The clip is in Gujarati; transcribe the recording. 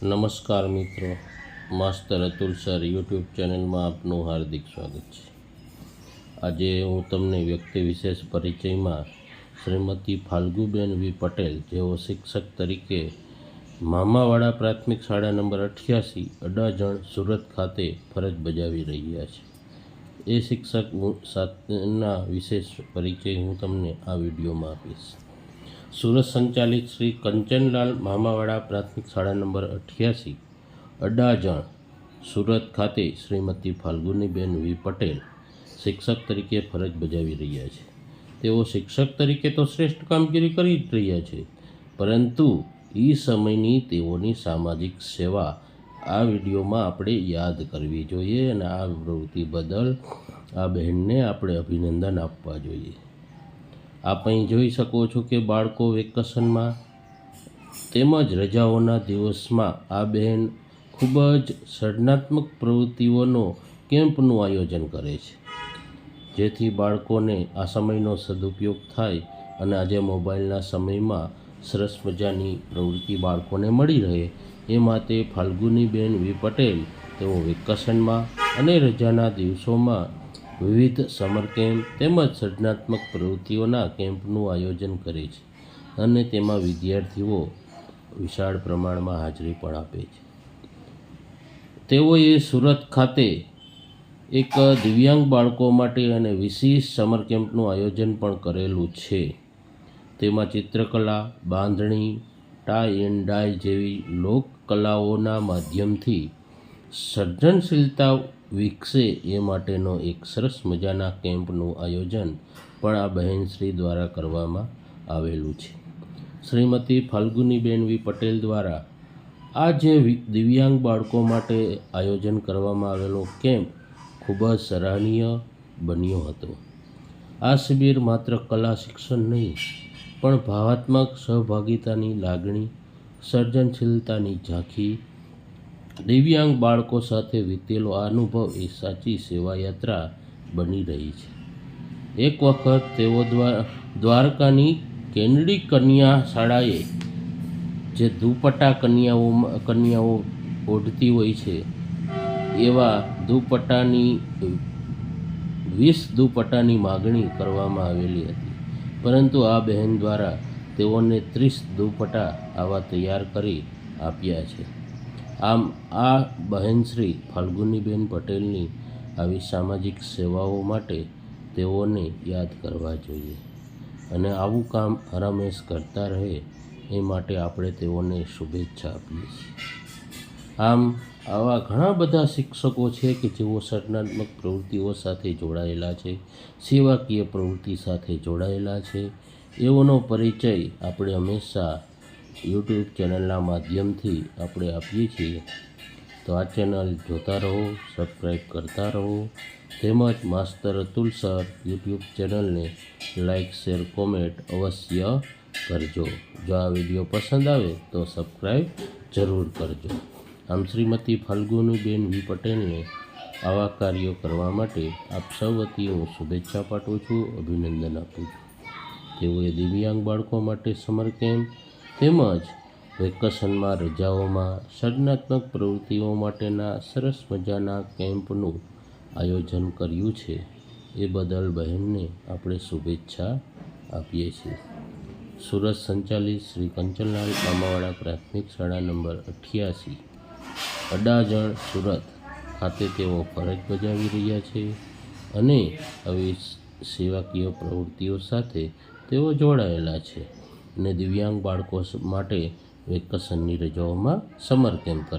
નમસ્કાર મિત્રો, માસ્તર અતુલ સર યુટ્યુબ ચેનલમાં આપનું હાર્દિક સ્વાગત છે. આજે હું તમને વ્યક્તિ વિશેષ પરિચયમાં શ્રીમતી ફાલ્ગુબેન વી પટેલ, જેઓ શિક્ષક તરીકે મામાવાડા પ્રાથમિક શાળા નંબર અઠ્યાસી, અડાજણ, સુરત ખાતે ફરજ બજાવી રહ્યા છે. એ શિક્ષક સાથેના વિશેષ પરિચય હું તમને આ વિડીયોમાં આપીશ. સુરત સંચાલિત શ્રી કંચનલાલ મામાવાડા પ્રાથમિક શાળા નંબર અઠ્યાસી, અડાજણ, સુરત ખાતે શ્રીમતી ફાલ્ગુનીબેન વી પટેલ શિક્ષક તરીકે ફરજ બજાવી રહ્યા છે. તેઓ શિક્ષક તરીકે તો શ્રેષ્ઠ કામગીરી કરી જ રહ્યા છે, પરંતુ એ સમયની તેઓની સામાજિક સેવા આ વિડીયોમાં આપણે યાદ કરવી જોઈએ અને આ પ્રવૃત્તિ બદલ આ બહેનને આપણે અભિનંદન આપવા જોઈએ. આપ અહીં જોઈ શકો છો કે બાળકો વેકેશનમાં તેમજ રજાઓના દિવસમાં આ બહેન ખૂબ જ સર્જનાત્મક પ્રવૃત્તિઓનો કેમ્પનું આયોજન કરે છે. જેથી બાળકોને આ સમયનો સદુપયોગ થાય અને આજે મોબાઈલના સમયમાં સરસ મજાની પ્રવૃત્તિ બાળકોને મળી રહે. એ માટે ફાલ્ગુની બહેન વી પટેલ તેઓ વેકેશનમાં અને રજાના દિવસોમાં વિવિધ સમર કેમ્પ તેમજ સર્જનાત્મક પ્રવૃત્તિઓના કેમ્પનું આયોજન કરે છે અને તેમાં વિદ્યાર્થીઓ વિશાળ પ્રમાણમાં હાજરી પણ આપે છે. તેઓએ સુરત ખાતે એક દિવ્યાંગ બાળકો માટે અને વિશેષ સમર કેમ્પનું આયોજન પણ કરેલું છે. તેમાં ચિત્રકલા, બાંધણી ટાઈ એન્ડ ડાય જેવી લોક કલાઓના માધ્યમથી સર્જનશીલતા વિકસે એ માટેનો એક સરસ મજાના કેમ્પનું આયોજન પણ આ બહેનશ્રી દ્વારા કરવામાં આવેલું છે. શ્રીમતી ફાલ્ગુનીબેન વી. પટેલ દ્વારા આ જે દિવ્યાંગ બાળકો માટે આયોજન કરવામાં આવેલો કેમ્પ ખૂબ જ સરાહનીય બન્યો હતો. આ શિબિર માત્ર કલા શિક્ષણ નહીં, પણ ભાવાત્મક સહભાગિતાની લાગણી, સર્જનશીલતાની ઝાંખી દિવ્યાંગ બાળકો સાથે વીતેલો આ અનુભવ એ સાચી સેવાયાત્રા બની રહી છે. એક વખત તેઓ દ્વાર દ્વારકાની કેન્ડી કન્યા શાળાએ, જે દુપટ્ટા કન્યાઓ કન્યાઓ ઓઢતી હોય છે, એવા દુપટ્ટાની, વીસ દુપટ્ટાની માગણી કરવામાં આવેલી હતી. પરંતુ આ બહેન દ્વારા તેઓને ત્રીસ દુપટ્ટા આવા તૈયાર કરી આપ્યા છે. આમ, આ બહેનશ્રી ફાલ્ગુનીબેન પટેલની આવી સામાજિક સેવાઓ માટે તેઓને યાદ કરવા જોઈએ અને આવું કામ હરમેશ કરતા રહે એ માટે આપણે તેઓને શુભેચ્છા આપીએ છીએ. આમ, આવા ઘણા બધા શિક્ષકો છે કે જેઓ સર્જનાત્મક પ્રવૃત્તિઓ સાથે જોડાયેલા છે, સેવાકીય પ્રવૃત્તિ સાથે જોડાયેલા છે, એઓનો પરિચય આપણે હંમેશા યુટ્યુબ ચેનલના માધ્યમથી આપણે આપીએ છીએ. તો આ ચેનલ જોતા રહો સબસ્ક્રાઈબ કરતા રહો, તેમજ માસ્તર અતુલ સર યુટ્યુબ ચેનલને લાઇક શેર કોમેન્ટ અવશ્ય કરજો. જો આ વીડિયો પસંદ આવે તો સબસ્ક્રાઈબ જરૂર કરજો. આમ શ્રીમતી ફાલ્ગુનીબેન વી પટેલને આવા કાર્યો કરવા માટે આપ સૌ વતી હું શુભેચ્છા પાઠવું છું, અભિનંદન આપું છું. તેઓએ દિવ્યાંગ બાળકો માટે સમર કેમ્પ તેમજ વેકેશનમાં રજાઓમાં સર્જનાત્મક પ્રવૃત્તિઓ માટેના સરસ મજાના કેમ્પનું આયોજન કર્યું છે. એ બદલ બહેનને આપણે શુભેચ્છા આપીએ છીએ. સુરત સંચાલિત શ્રી કંચનલાલ મામાવાડા પ્રાથમિક શાળા નંબર અઠ્યાસી, અડાજણ, સુરત. ખાતે તેઓ ફરજ બજાવી રહ્યા છે અને આવી સેવાકીય પ્રવૃત્તિઓ સાથે તેઓ જોડાયેલા છે. અને દિવ્યાંગ બાળકો માટે વેકેશનની રજાઓમાં સમર કેમ્પ કરે